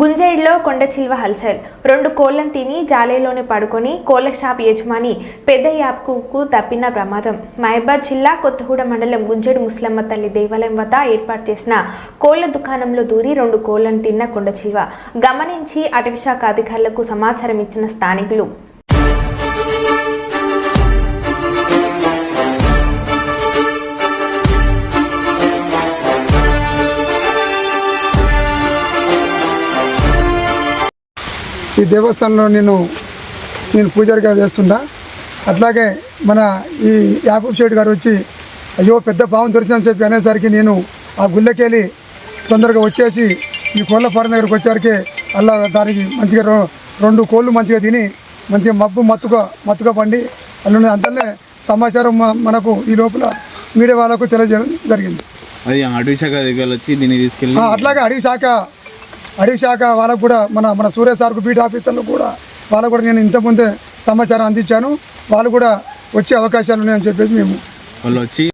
గుంజేడ్లో కొండ చిల్వ హల్చల్. రెండు కోళ్ళను తిని జాలేలోనే పడుకొని కోళ్ళ షాప్ యజమాని పెద్ద యాప్కు తప్పిన ప్రమాదం. మహబాద్ జిల్లా కొత్తగూడ మండలం గుంజేడు ముస్లమ్మ తల్లి దేవాలయం వద్ద ఏర్పాటు చేసిన కోళ్ళ దుకాణంలో దూరి రెండు కోళ్ళను తిన్న కొండ చిల్వ. గమనించి అటవీశాఖ అధికారులకు సమాచారం ఇచ్చిన స్థానికులు. ఈ దేవస్థానంలో నేను నేను పూజారిగా చేస్తుంటా. అట్లాగే మన ఈ యాకూబ్ షేడ్ గారు వచ్చి అయ్యో పెద్ద పావం దొరికిందని చెప్పి అనేసరికి నేను ఆ గుళ్ళకెళ్ళి తొందరగా వచ్చేసి ఈ కోళ్ళ ఫారం దగ్గరకు వచ్చేసరికి అలా దానికి మంచిగా రెండు కోళ్ళు మంచిగా తిని మంచిగా మబ్బు మత్తుగా మత్తుగా పండి అందులో అంతనే సమాచారం మనకు ఈ లోపల మీడియా వాళ్ళకు తెలియజేయడం జరిగింది. అది అటవీ శాఖ దగ్గర వచ్చి దీన్ని తీసుకెళ్ళి అట్లాగే అడవి శాఖ అడవి శాఖ వాళ్ళకు కూడా మన మన సూర్య సార్కు బీట్ ఆఫీసర్లు కూడా వాళ్ళకు కూడా నేను ఇంతకుముందే సమాచారం అందించాను. వాళ్ళు కూడా వచ్చే అవకాశాలు ఉన్నాయని చెప్పేసి మేము వాళ్ళు వచ్చి